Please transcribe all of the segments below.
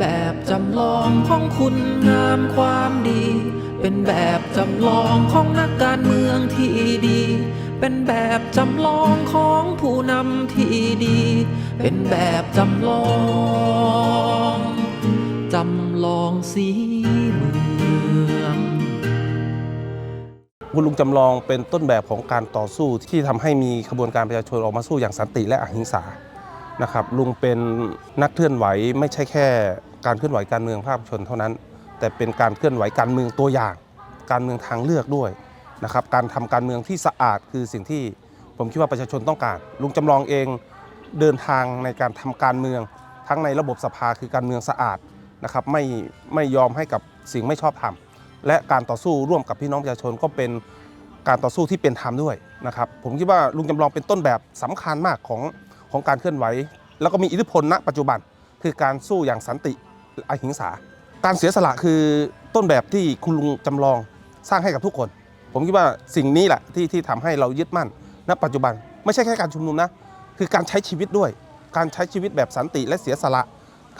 แบบจำลองของคุณงามความดี เป็นแบบจำลองของนักการเมืองที่ดี เป็นแบบจำลองของผู้นำที่ดี เป็นแบบจำลองจำลองสีเมืองคุณลุงจำลองเป็นต้นแบบของการต่อสู้ที่ทำให้มีขบวนการประชาชนออกมาสู้อย่างสันติและอหิงสานะครับลุงเป็นนักเคลื่อนไหวไม่ใช่แค่ การเคลื่อนไหวการเมืองภาคประชาชนเท่านั้น แต่เป็นการเคลื่อนไหวการเมืองตัวอย่าง การเมืองทางเลือกด้วยนะครับการทำการเมืองที่สะอาดคือสิ่งที่ผมคิดว่าประชาชนต้องการ ลุงจำลองเองเดินทางในการทำการเมือง ทั้งในระบบสภาคือการเมืองสะอาดนะครับไม่ไม่ยอมให้กับสิ่งไม่ชอบธรรมและการต่อสู้ร่วมกับพี่น้องประชาชนก็เป็นการต่อสู้ที่เป็นธรรมด้วยนะครับผมคิดว่าลุงจำลองเป็นต้นแบบสำคัญมากของของการเคลื่อนไหว แล้วก็มีอิทธิพลณปัจจุบันคือการสู้อย่างสันติ อหิงสา การเสียสละคือต้นแบบที่คุณลุงจำลองสร้างให้กับทุกคน ผมคิดว่าสิ่งนี้แหละที่ที่ทำให้เรายึดมั่น ณ ปัจจุบันไม่ใช่แค่การชุมนุมนะ คือการใช้ชีวิตด้วย การใช้ชีวิตแบบสันติและเสียสละ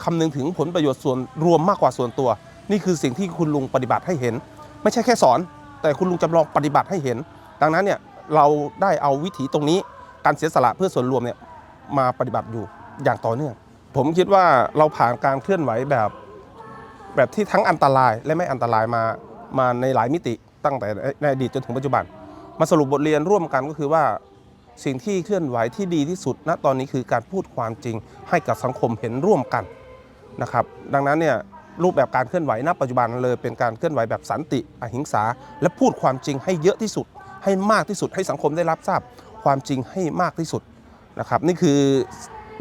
คำนึงถึงผลประโยชน์ส่วนรวมมากกว่าส่วนตัว นี่คือสิ่งที่คุณลุงปฏิบัติให้เห็น ไม่ใช่แค่สอน แต่คุณลุงจำลองปฏิบัติให้เห็น ดังนั้นเนี่ยเราได้เอาวิถีตรงนี้ การเสียสละเพื่อส่วนรวมเนี่ยมาปฏิบัติอยู่อย่างต่อเนื่อง ผมคิดว่าเราผ่านการเคลื่อนไหวแบบ แบบที่ทั้งอันตรายและไม่อันตรายมามาในหลายมิติตั้งแต่ในอดีตจนถึงปัจจุบัน มาสรุปบทเรียนร่วมกันก็คือว่าสิ่งที่เคลื่อนไหวที่ดีที่สุดณตอนนี้คือการพูดความจริงให้กับสังคมเห็นร่วมกันนะครับ ดังนั้นเนี่ยรูปแบบการเคลื่อนไหวณปัจจุบันเลยเป็นการเคลื่อนไหวแบบสันติอหิงสา และพูดความจริงให้เยอะที่สุด ให้มากที่สุดให้สังคมได้รับทราบความจริงให้มากที่สุดนะครับ นี่คือ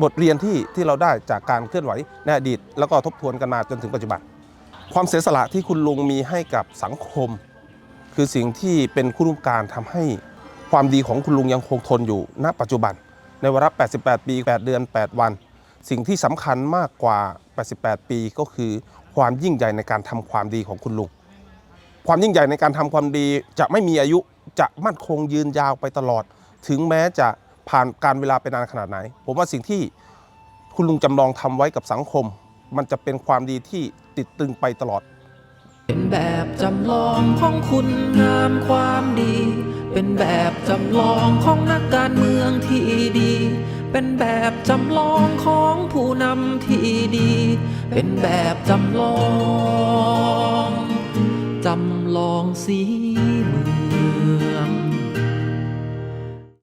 บทเรียนที่ที่เราได้จากการเคลื่อนไหวในอดีต แล้วก็ทบทวนกันมาจนถึงปัจจุบัน ความเสียสละที่คุณลุงมีให้กับสังคม คือสิ่งที่เป็นคุณูปการทำให้ความดีของคุณลุงยังคงทนอยู่ณปัจจุบัน ในวาระ 88 ปี 8 เดือน 8 วัน สิ่งที่สำคัญมากกว่า 88 ปีก็คือความยิ่งใหญ่ในการทำความดีของคุณลุงความยิ่งใหญ่ในการทำความดีจะไม่มีอายุจะมั่นคงยืนยาวไปตลอด ถึงแม้จะ ผ่านการเวลาไปนานขนาดไหน ผมว่าสิ่งที่คุณลุงจำลองทำไว้กับสังคม มันจะเป็นความดีที่ติดตึงไปตลอด เป็นแบบจำลองของคุณงามความดี เป็นแบบจำลองของนักการเมืองที่ดี เป็นแบบจำลองของผู้นำที่ดี เป็นแบบจำลองจำลองสีเมือง